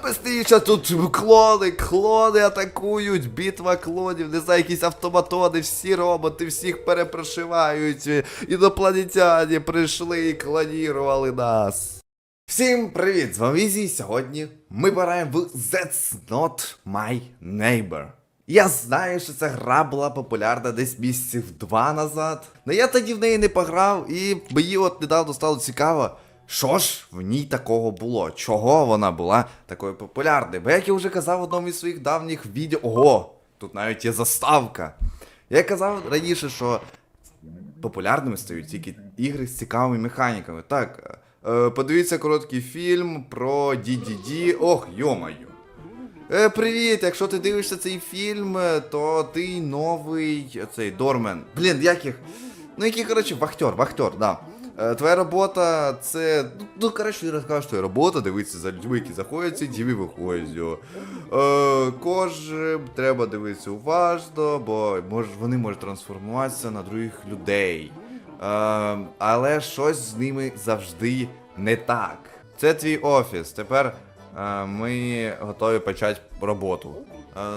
Быстріше тут клони, клони атакують, битва клонів, не знаю, якісь автоматони, всі роботи, всіх перепрошивають. Інопланетяні прийшли і клонірували нас. Всім привіт! З вами Візі. Сьогодні ми граємо в That's Not My Neighbor. Я знаю, що ця гра була популярна десь місяців два назад. але я тоді в неї не пограв, і мені от недавно стало цікаво, що ж в ній такого було? Чого вона була такою популярною? Бо як я вже казав в одному із своїх давніх відео. Ого! Тут навіть є заставка. Я казав раніше, що популярними стають тільки ігри з цікавими механіками. Так, е, подивіться короткий фільм про DDD. Ох, йомаю. Е, привіт, якщо ти дивишся цей фільм, е, то ти новий е, цей Дормен. Блін, як їх? Ну, який, коротше, вахтер, вахтер, да. Е, твоя робота це. Ну, коротше, я розкажу, що робота дивитися за людьми, які заходять, ці діві виходять. Е, кожен треба дивитися уважно, бо мож, вони можуть трансформуватися на других людей. Е, але щось з ними завжди не так. Це твій офіс. Тепер е, ми готові почати роботу.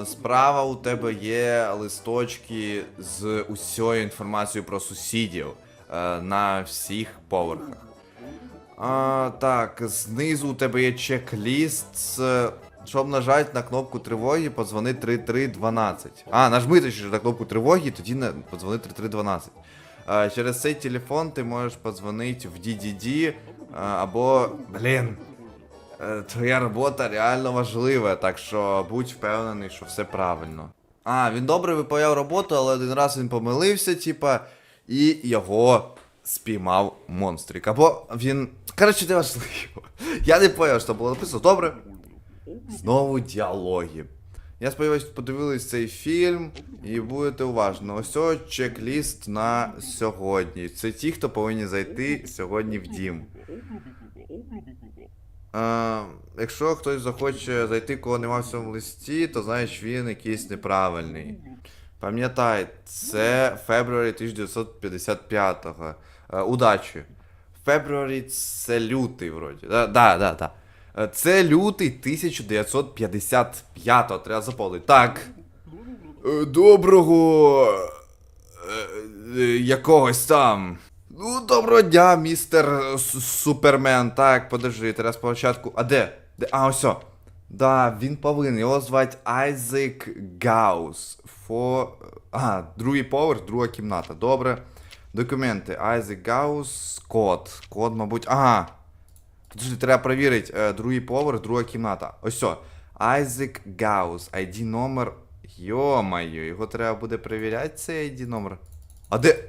Е, Справа у тебе є листочки з усією інформацією про сусідів на всіх поверхах. А, так, знизу у тебе є чек-ліст. з- Щоб нажати на кнопку тривоги, подзвони 3312. А, нажми точніше на кнопку тривоги, тоді подзвони 3312. А, через цей телефон ти можеш подзвонити в DDD або. Блін. е, Твоя робота реально важлива, так що будь впевнений, що все правильно. А, він добре виповняв роботу, але один раз він помилився, типа, і його спіймав монстрик. Або він. Коротше, не важливо. Я не поняв, що було написано. Добре. Знову діалоги. Я сподіваюся, подивились цей фільм і будете уважно. Ось о, чек-ліст на сьогодні. Це ті, хто повинні зайти сьогодні в дім. Е, якщо хтось захоче зайти, кого нема в цьому листі, то знаєш, він якийсь неправильний. Пам'ятай, це Фебруарі 1955-го. Е, удачі. Фебруарі це лютий, вроді. Да, да, да, да. Е, Це лютий 1955-го, треба заповнити. Так. Е, Доброго. е, е, Якогось там. Ну, доброго дня, містер Супермен. Так, подожди, треба спочатку. А де? А, ось. Да, він повинен. Його звати Айзек Гаус. Фо. А, другий поверх, друга кімната. Добре. Документи. Айзек Гаус. Код. Код, мабуть. Ага. Подожди, треба перевірити. Е, другий поверх, друга кімната. Ось. о. Айзек Гаус. ID номер. Йо-моє, його треба буде перевіряти, цей ID номер. А де.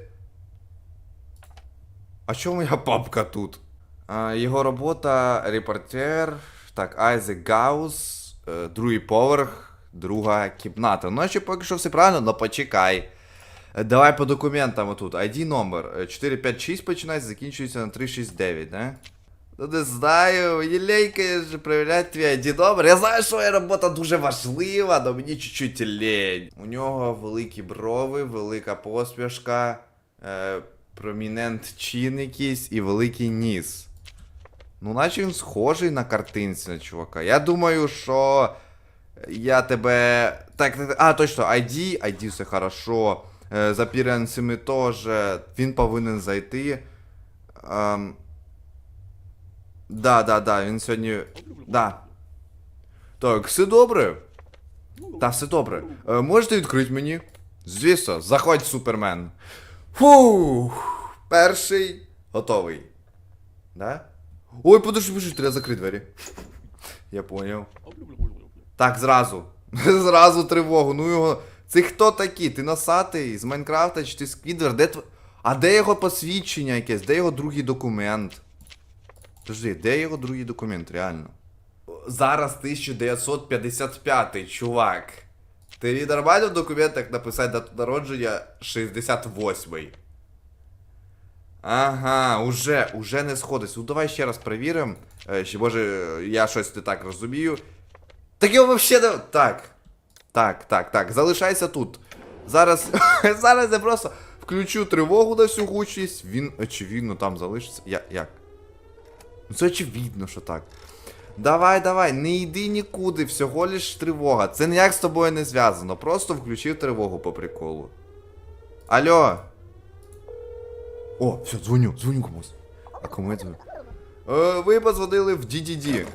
А чому моя папка тут? А, його робота репортер. Так, Айзек Гаус, е, другий поверх, друга кімната. Ну, ще поки що все правильно, но почекай. Е, Давай по документам отут. ID номер е, 456 починається, закінчується на 369, да? Ну не знаю, мені лейка же перевіряти твій ID номер. Я знаю, що моя робота дуже важлива, але мені чуть-чуть лень. У нього великі брови, велика посмішка, е, промінент чин якийсь і великий ніс. Ну, наче він схожий на картинці на чувака. Я думаю, що я тебе. Так, так, а, точно, ID, ID все хорошо. Е, з апіренсами теж. Він повинен зайти. Ем... Да, да, да, він сьогодні. Да. Так, все добре. Та, все добре. Е, можете відкрити мені? Звісно, заходь, супермен. Фух. Перший готовий. Да? Ой, подожди, подожди, треба закрити двері. Я поняв. Так, зразу. зразу тривогу. Ну його. Це хто такі? Ти носатий з Майнкрафта чи ти Сквідвер? Де тв... А де його посвідчення якесь? Де його другий документ? Подожди, де його другий документ, реально? Зараз 1955, чувак. Ти нормально в документах написати дату народження 68-й. Ага, уже, уже не сходиться. Ну давай ще раз перевіримо. Е, Чи може я щось не так розумію. Так його вообще не. Так. Так, так, так. Залишайся тут. Зараз. Зараз я просто включу тривогу на всю гучність. Він, очевидно, там залишиться. Я, як? Ну це очевидно, що так. Давай, давай, не йди нікуди, всього лиш тривога. Це ніяк з тобою не зв'язано. Просто включив тривогу по приколу. Алло. О, все, дзвоню, дзвоню комусь. А кому я дзвоню? Е, ви позвонили в DDD.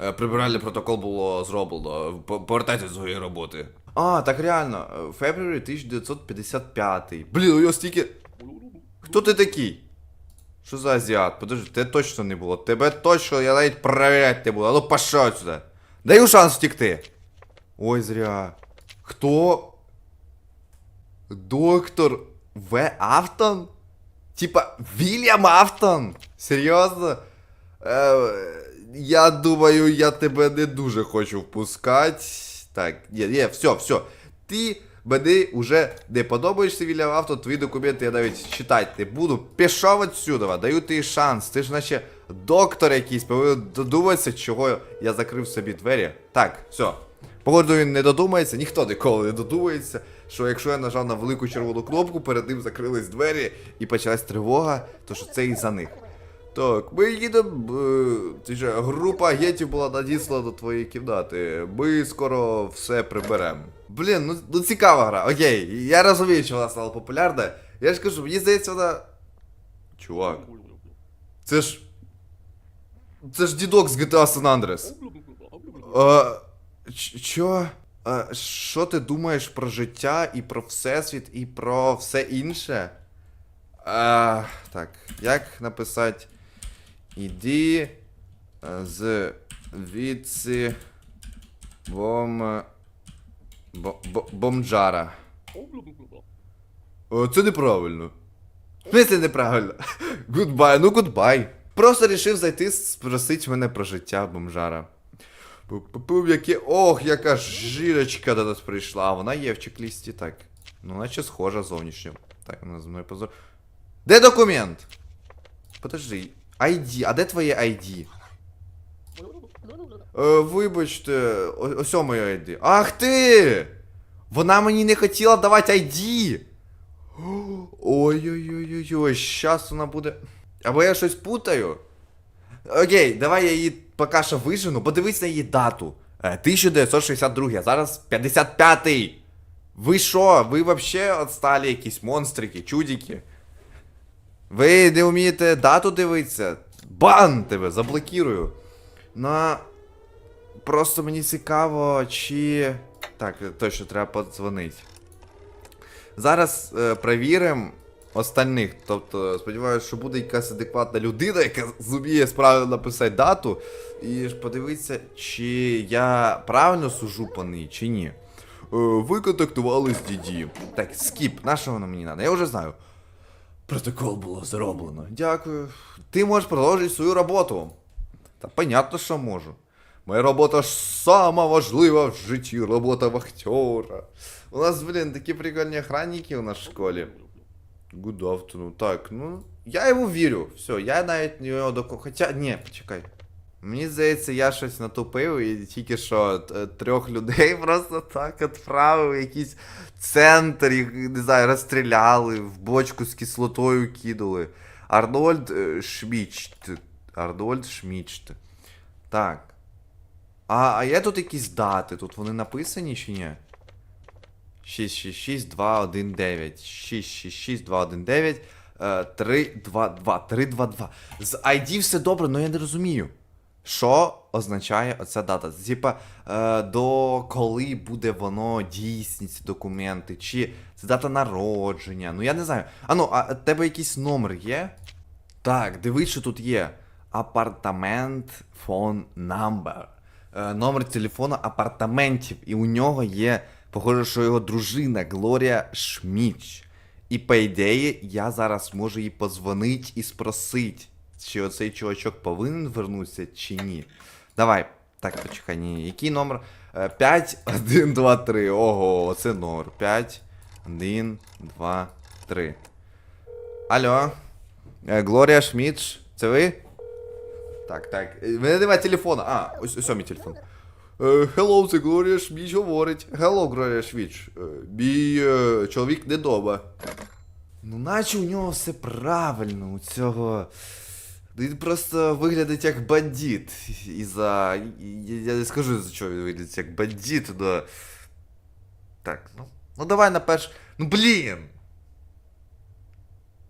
Е, Прибиральний протокол було зроблено. П- Повертайтесь своєї роботи. А, так реально. е, Фебруарі 1955. Блін, у його стільки. Хто ти такий? Що за азіат? Подожди, тебе точно не було. Тебе точно я навіть проверять не буду. Ну пошел сюди. Даю шанс втекти. Ой, зря. Хто? Доктор В. Автон? Типа Вільям Автон? Серйозно? Е, я думаю, я тебе не дуже хочу впускати. Так, ні, ні, все, все. Ти мені вже не подобаєшся, Вільям Автон, твої документи я навіть читати не буду. Пішов отсюда, даю тобі шанс. Ти ж наче доктор якийсь, повинен додуматися, чого я закрив собі двері. Так, все. Походу він не додумається, ніхто ніколи не додумається, що якщо я нажав на велику червону кнопку, перед ним закрились двері і почалась тривога, то що це і за них. Так, ми їдемо. е, група агентів була надіслана до твоєї кімнати. Ми скоро все приберемо. Блін, ну, ну цікава гра. Окей, я розумію, що вона стала популярна. Я ж кажу, мені здається, вона. Чувак. Це ж. Це ж дідок з GTA San Andreas. А, ч- чо? А, що ти думаєш про життя і про всесвіт і про все інше? А, так, як написати? Іди е, з віці бом... бо- бо- бомджара. О, це неправильно. В неправильно? Гудбай, ну гудбай. Просто рішив зайти спросить мене про життя бомжара. Яке. Ох, яка ж жірочка до нас прийшла. Вона є в чек-лісті, так. Ну, наче схожа зовнішньо. Так, вона з мною позор. Де документ? Подожди. ID, а де твоє ID? Е, вибачте, ось моє ID. Ах ти! Вона мені не хотіла давати ID! Ой-ой-ой-ой-ой, щас вона буде. Або я щось путаю. Окей, давай я її поки що вижену, подивись на її дату. Е, 1962, а зараз 55-й. Ви що? Ви вообще отсталі якісь монстрики, чудики? Ви не вмієте дату дивитися? Бан тебе, заблокірую. Ну, просто мені цікаво, чи. Так, точно треба подзвонити. Зараз е, перевіримо остальних. Тобто, сподіваюся, що буде якась адекватна людина, яка зуміє справді написати дату. І подивитися, чи я правильно сужу по ній, чи ні. Е, ви контактували з Діді. Так, скіп, на що воно мені треба? Я вже знаю. Протокол було зроблено. Дякую. Ти можеш продовжити свою роботу. Та понятно, що можу. Моя робота ж сама важлива в житті, робота вахтера. У нас, блін, такі прикольні охранники у нас в школі. Good afternoon. Так, ну. Я йому вірю. Все, я навіть його до Хоча. Ні, почекай. Мені здається, я щось натупив і тільки що е, трьох людей просто так відправив якийсь центр, їх, не знаю, розстріляли, в бочку з кислотою кидали. Арнольд е, Шмічт. Арнольд Шмічт. Так. А, а є тут якісь дати? Тут вони написані чи ні? 666219. 666219. е, 322. 322. З ID все добре, але я не розумію. Що означає оця дата? Типа, е, до коли буде воно дійсні ці документи? Чи це дата народження? Ну я не знаю. А ну, а тебе якийсь номер є? Так, дивись, що тут є. Апартамент фон number. Е, номер телефона апартаментів. І у нього є, похоже, що його дружина Глорія Шміч. І по ідеї, я зараз можу їй позвонити і спросити, чи оцей чувачок повинен вернутися, чи ні. Давай. Так, почекай, ні. Який номер? Е, 5, 1, 2, 3. Ого, оце номер. 5, 1, 2, 3. Алло. Е, Глорія Шміч, це ви? Так, так. Е, мене немає телефона. А, ось ось мій телефон. Е, Hello, це Глорія Шміч говорить. Hello, Глорія Шміч. Мій чоловік не дома. Ну, наче у нього все правильно, у цього Він просто виглядить як бандит. І за. Я, не скажу, за що він виглядить як бандит, но. Так, ну. Ну давай на перш. Ну блін!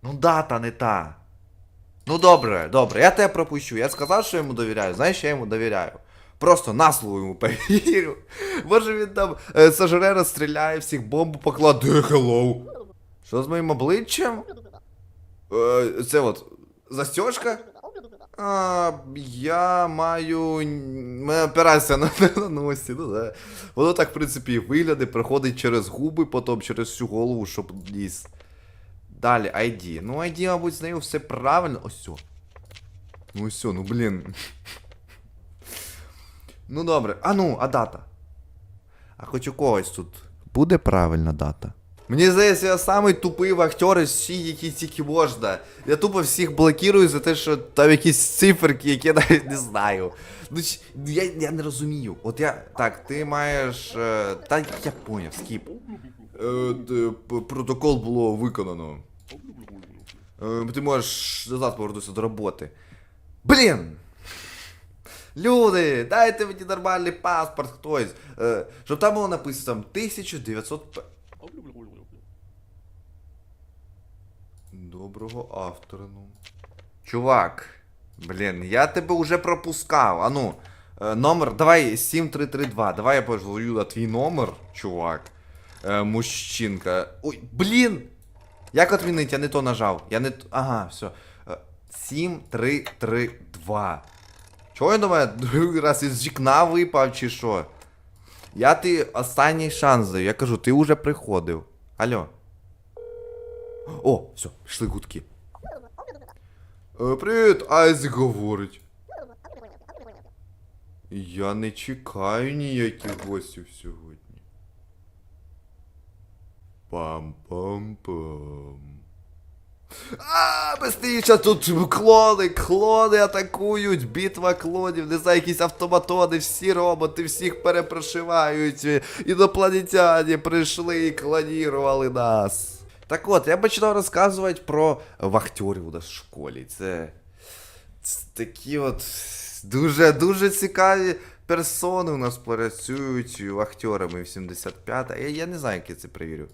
Ну дата не та. Ну добре, добре, я тебе пропущу. Я сказав, що йому довіряю. Знаєш, я йому довіряю. Просто на слово йому повірю. Може він там е, сожре розстріляє, всіх бомбу покладе. Hello. Що з моїм обличчям? Е, це от застежка? А, я маю. Мене операція на, на носі, ну да. Воно так, в принципі, і виглядає, проходить через губи, потім через всю голову, щоб ліз. Далі, ID. Ну, ID, мабуть, з нею все правильно. Ось. Ну ось ну блін. Ну добре. А ну, а дата? А хоч у когось тут буде правильна дата? Мені здається, я самий тупий вахтер із всіх, які тільки можна. Я тупо всіх блокірую за те, що там якісь циферки, які я навіть не знаю. Ну, я, я не розумію. От я. Так, ти маєш. Е, та я поняв, скіп. Е, протокол було виконано. Е, ти можеш назад повернутися до роботи. Блін! Люди, дайте мені нормальний паспорт хтось. Е, щоб там було написано 1900. п- Доброго авторину. Чувак, блін, я тебе вже пропускав. Ану, е, номер, давай 7332. Давай я позвоню на твій номер, чувак. Е, мужчинка. Ой, блін! Як отмінить? Я не то нажав. Я не. Ага, все. Е, 7332. Чого я думаю, другий раз із вікна випав чи що? Я ти останній шанс даю. Я кажу, ти вже приходив. Алло. О, все, пішли гудки. Е, привіт, Айзек говорить. Я не чекаю ніяких гостів сьогодні. Пам-пам-пам. А, быстріше, тут клони, клони атакують, битва клонів, не знаю, якісь автоматони, всі роботи, всіх перепрошивають. Інопланетяні прийшли і клонірували нас. Так от, я починав розказувати про вахтерів у нас в школі. Це, це такі от дуже дуже цікаві персони у нас працюють вахтерами в 75 Я, я не знаю, як я це перевірю.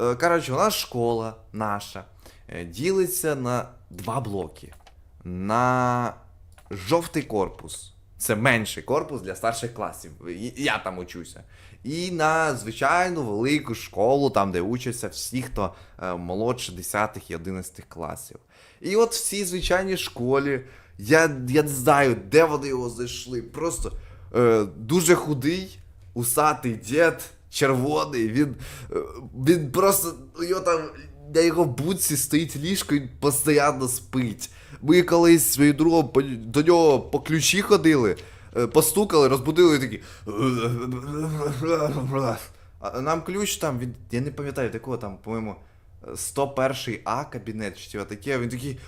Е, Коротше, у нас школа наша ділиться на два блоки. На жовтий корпус. Це менший корпус для старших класів. Я там учуся. І на звичайну велику школу, там, де учаться всі, хто е, молодше 10 і 11 класів. І от в цій звичайній школі, я, я не знаю, де вони його знайшли. Просто е, дуже худий, усатий дід, червоний, він, е, він просто. Його там, на його будці стоїть ліжко і постійно спить. Ми колись зі своїм другом до нього по ключі ходили, е, постукали, розбудили і такі. А нам ключ там, він, я не пам'ятаю, такого там, по-моєму, 101 А кабінет чи чого таке, він такий.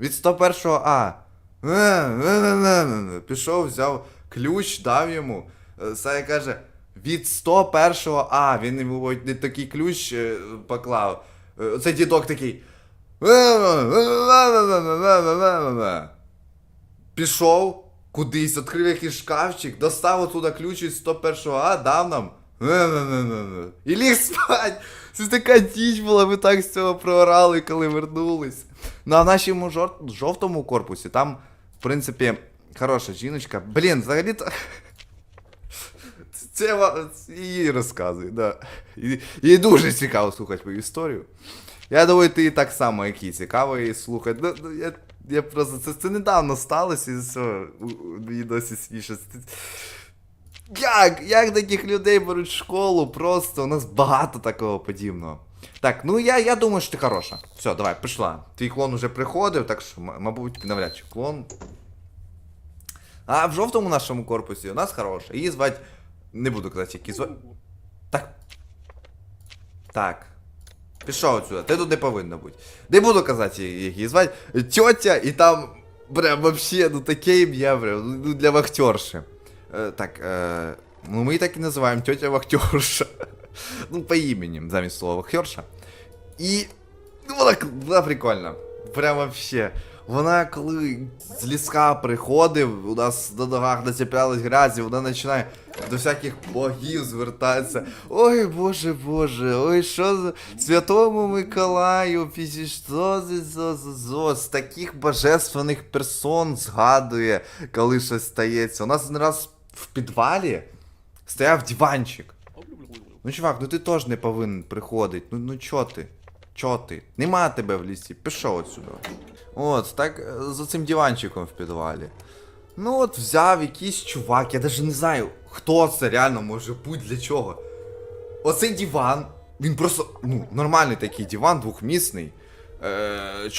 Від 101-го А. Пішов, взяв ключ, дав йому. Е, Сая каже, від 101-го А, він йому не такий ключ е, поклав. Е, Оцей дідок такий. Пішов кудись, відкрив якийсь шкафчик, достав оттуда ключ від 101-го А, дав нам. І ліг спать. Це така діч була, ми так з цього проорали, коли вернулись. Ну а в нашому жовтому корпусі там, в принципі, хороша жіночка. Блін, взагалі-то. Це її розказує, да. І- Їй дуже цікаво слухати мою історію. Я думаю, ти так само, як і цікаво її слухати. Ну, ну, я, я просто це, це недавно сталося, і все, мені досі смішно. Як? Як таких людей беруть в школу? Просто у нас багато такого подібного. Так, ну я, я думаю, що ти хороша. Все, давай, пішла. Твій клон уже приходив, так що, мабуть, навряд чи клон. А в жовтому нашому корпусі у нас хороша. Її звати. Не буду казати, як її звати. Так. Так. Пішов отсюда, ти тут не повинна бути. Не буду казати, як її звати. Тьотя, і там прям вообще, ну таке ім'я, прям, ну для вахтерши. Е, так, е, ну ми її так і називаємо тьотя вахтерша. ну, по імені, замість слова вахтерша. І. Ну, вона, вона прикольна. прям вообще. Вона коли з ліска приходив, у нас на ногах нацеплялась грязі, вона починає до всяких богів звертатися. Ой, боже, боже, ой, що за святому Миколаю, пісі, що за зо, з таких божественних персон згадує, коли щось стається. У нас один раз в підвалі стояв диванчик. Ну, чувак, ну ти теж не повинен приходити. Ну ну чо ти? Чо ти? Нема тебе в лісі, пішов отсюди. От, так е, за цим диванчиком в підвалі. Ну от взяв якийсь чувак, я навіть не знаю, хто це реально може бути, для чого. Оцей диван, він просто, ну, нормальний такий диван, двохмісний. Е,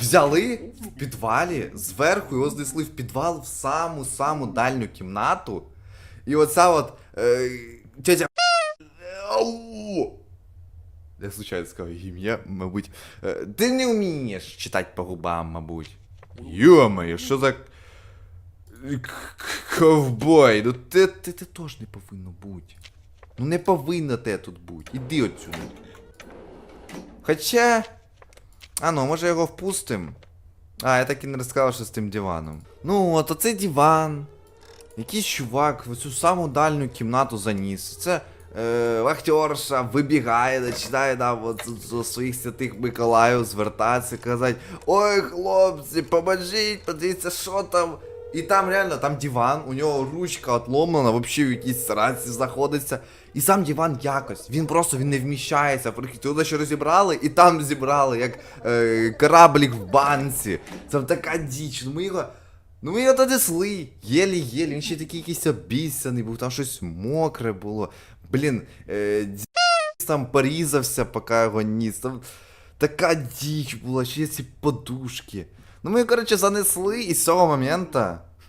взяли в підвалі, зверху його знесли в підвал в саму-саму дальню кімнату. І оця от е, тетя. Я случайно сказав ім'я, мабуть. Е, Ти не вмієш читати по губам, мабуть. Йо-моє, що за. Ковбой, ну ти, ти, ти теж не повинно бути. Ну не повинно те тут бути. Іди отсюди. Хоча. А ну, може його впустим? А, я так і не розказав, що з тим диваном. Ну, от оцей диван. Якийсь чувак в цю саму дальню кімнату заніс. Це е, вахтерша вибігає, починає нам от до своїх святих Миколаїв звертатися, казати Ой, хлопці, поможіть, подивіться, що там. І там реально, там диван, у нього ручка отломлена, взагалі в якійсь сраці знаходиться. І сам диван якось, він просто він не вміщається. Туди ще розібрали і там зібрали, як е, кораблік в банці. Це така діч. Ну ми його. Ну ми його донесли. Єлі-єлі, він ще такий якийсь обіцяний був, там щось мокре було. Блін, е, ді- там порізався, поки його ніс. Там така діч була, ще ці подушки. Ну ми, коротше, занесли, і з цього моменту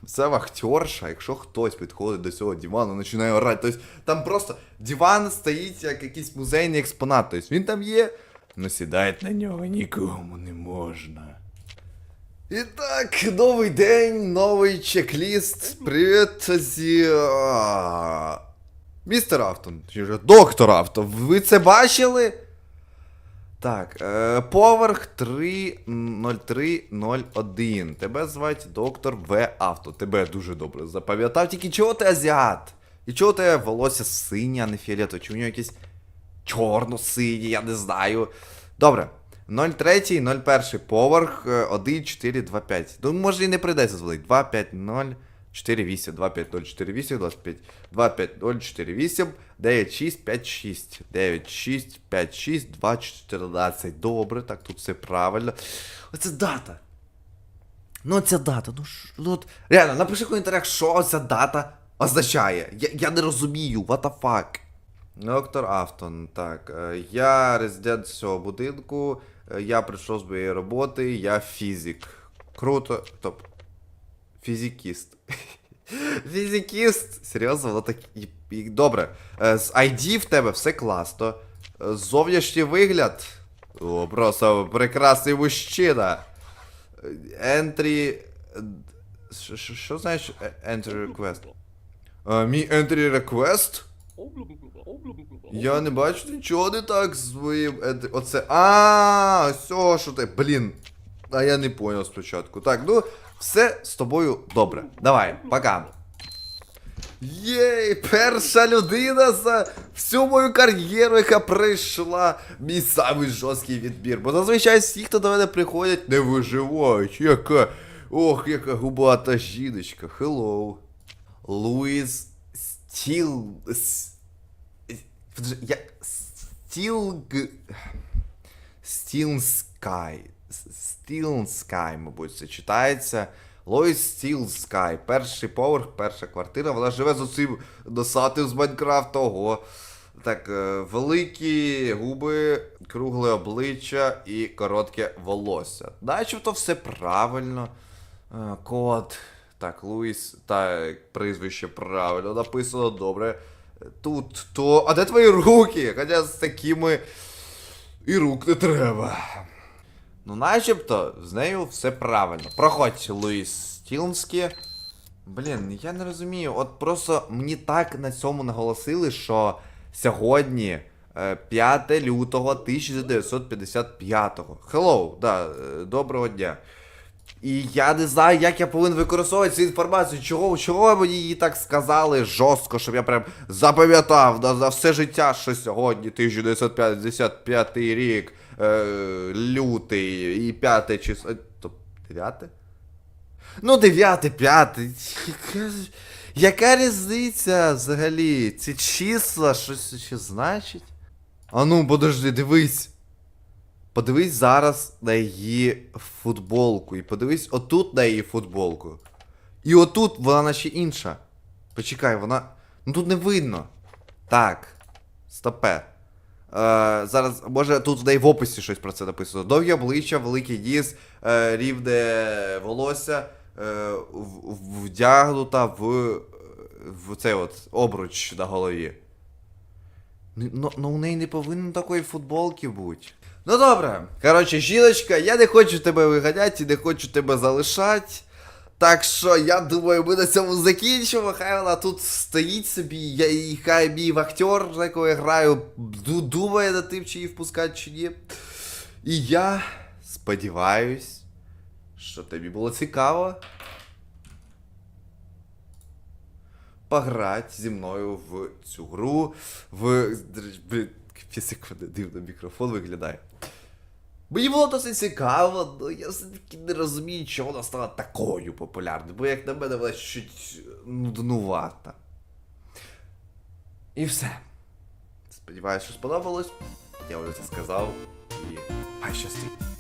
ця вахтерша, якщо хтось підходить до цього дивану, починає орати. Тобто там просто диван стоїть як якийсь музейний експонат. Тобто він там є, але сідати на нього нікому не можна. І так, новий день, новий чек-ліст. Привіт, зі... Містер Автон, чи вже доктор Автон, ви це бачили? Так, е, поверх 30301. Тебе звать доктор В. Авто. Тебе дуже добре запам'ятав. Тільки чого ти азіат? І чого тебе волосся синє, а не фіолетове? Чи у нього якесь чорно-синє, я не знаю. Добре. 03, 01 поверх, е, 1425. Ну, може і не прийдеться звалити. 250 48, 25048, 25, 25048, 9656, 9656, 214. Добре, так тут все правильно. Оце дата. Ну, ця дата, ну ж, ну от, реально, напиши в коментарях, що ця дата означає. Я, я не розумію, what the fuck. Доктор Автон, так. е, Я резидент цього будинку, е, я прийшов з моєї роботи, я фізик. Круто. Топ. Фізикіст. Фізикіст. Серйозно, воно так. Добре. Е, З ID в тебе все класно. Е, Зовнішній вигляд. О, просто прекрасний мужчина. Е, Entry. що- Що що знаєш entry request? Мій entry request? Я не бачу нічого не так з моїм. ед- Оце. А, все, що ти. Блін. А я не поняв спочатку. Так, ну, все з тобою добре. Давай, пока. Єй, перша людина за всю мою кар'єру, яка прийшла мій самий жорсткий відбір. Бо зазвичай всі, хто до мене приходять, не виживають. Яка. Ох, яка губата жіночка. Hello. Луїс Стіл. Я... Стіл... Стіл Скай. Стіл Скай, мабуть, це читається. Лоїс Стіл Скай. Перший поверх, перша квартира. Вона живе з оцим носатим з Майнкрафта. Ого. Так, е, великі губи, кругле обличчя і коротке волосся. Начебто все правильно. Е, Код. Так, Луїс, так, прізвище правильно написано, добре. Тут то. А де твої руки? Хоча з такими і рук не треба. Ну, начебто, з нею все правильно. Проходь, Луїс Стілнський. Блін, я не розумію. От просто мені так на цьому наголосили, що сьогодні Е, 5 лютого 1955-го. Hello, да, е, доброго дня. І я не знаю, як я повинен використовувати цю інформацію. Чого, чого мені її так сказали жорстко, щоб я прям запам'ятав на, на все життя, що сьогодні 1955 рік, е, лютий і 5 число. е, То 9? Ну, 9, 5. Яка, яка різниця взагалі? Ці числа щось ще значить? А ну, подожди, дивись. Подивись зараз на її футболку. І подивись отут на її футболку. І отут вона наче інша. Почекай, вона. Ну тут не видно. Так. Стопе. Е, зараз, може, тут в неї в описі щось про це написано. Довгі обличчя, великий ніс, е, рівне волосся, е, вдягнута в, в цей от обруч на голові. Ну, у неї не повинно такої футболки бути. Ну добре. Коротше, жіночка, я не хочу тебе виганяти не хочу тебе залишати. Так що я думаю, ми на цьому закінчимо. Хай вона тут стоїть собі, я, і хай мій актер, за якого я граю, ду- думає над тим, чи її впускати чи ні. І я сподіваюсь, що тобі було цікаво. Пограти зі мною в цю гру. В. Секунди, дивно мікрофон виглядає. Мені було досить цікаво, але я все-таки не розумію, чому вона стала такою популярною, бо як на мене вона чуть нуднувата. І все. Сподіваюсь, що сподобалось. Я вже це сказав. І хай щастить.